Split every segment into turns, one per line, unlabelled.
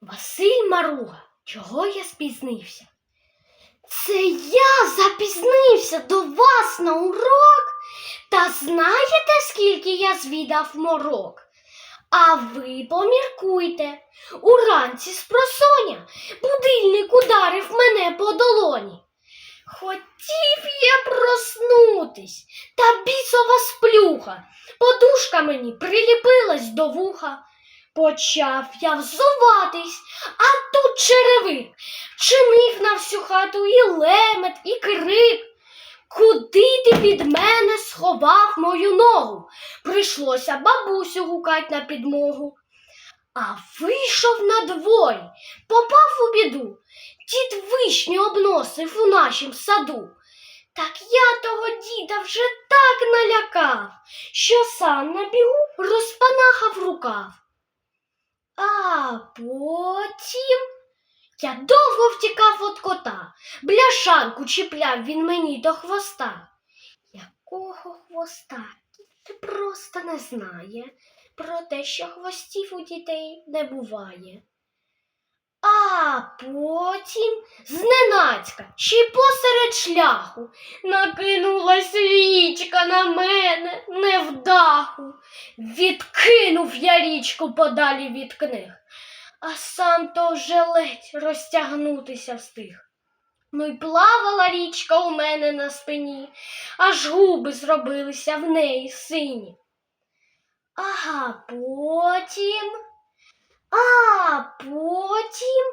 Василь Маруга, чого я спізнився? Це я запізнився до вас на урок. Та знаєте, скільки я звідав морок? А ви поміркуйте. Уранці з просоня будильник ударив мене по долоні. Хотів я проснутись, та бісова сплюха. Подушка мені приліпилась до вуха. Почав я взуватись, а тут черевик чинив на всю хату і лемет, і крик. Куди ти від мене сховав мою ногу? Прийшлося бабусю гукать на підмогу. А вийшов на дворі, попав у біду. Дід вишню обносив у нашім саду. Так я того діда вже так налякав, що сам на бігу розпанахав рукав. А потім я довго втікав від кота, бляшанку чіпляв він мені до хвоста. Якого хвоста? Ти просто не знає про те, що хвостів у дітей не буває. А потім зненацька, ще й посеред шляху, накинулась річка на мене невдаху. Відкинув я річку подалі від книг, а сам то вже ледь розтягнутися встиг. Ну й плавала річка у мене на спині, аж губи зробилися в неї сині. А потім, а потім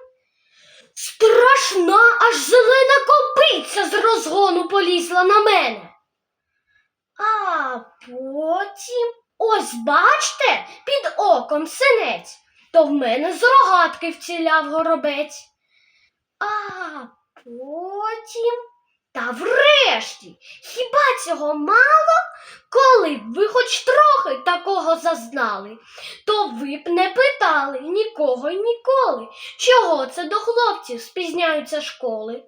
страшна аж зелена копиця з розгону полізла на мене. А потім, ось бачте, під оком синець, то в мене з рогатки вціляв горобець. А потім, та врешті, хіба цього мало? Коли б ви хоч трохи такого зазнали, то ви б не питали нікого й ніколи, чого це до хлопців спізняються школи.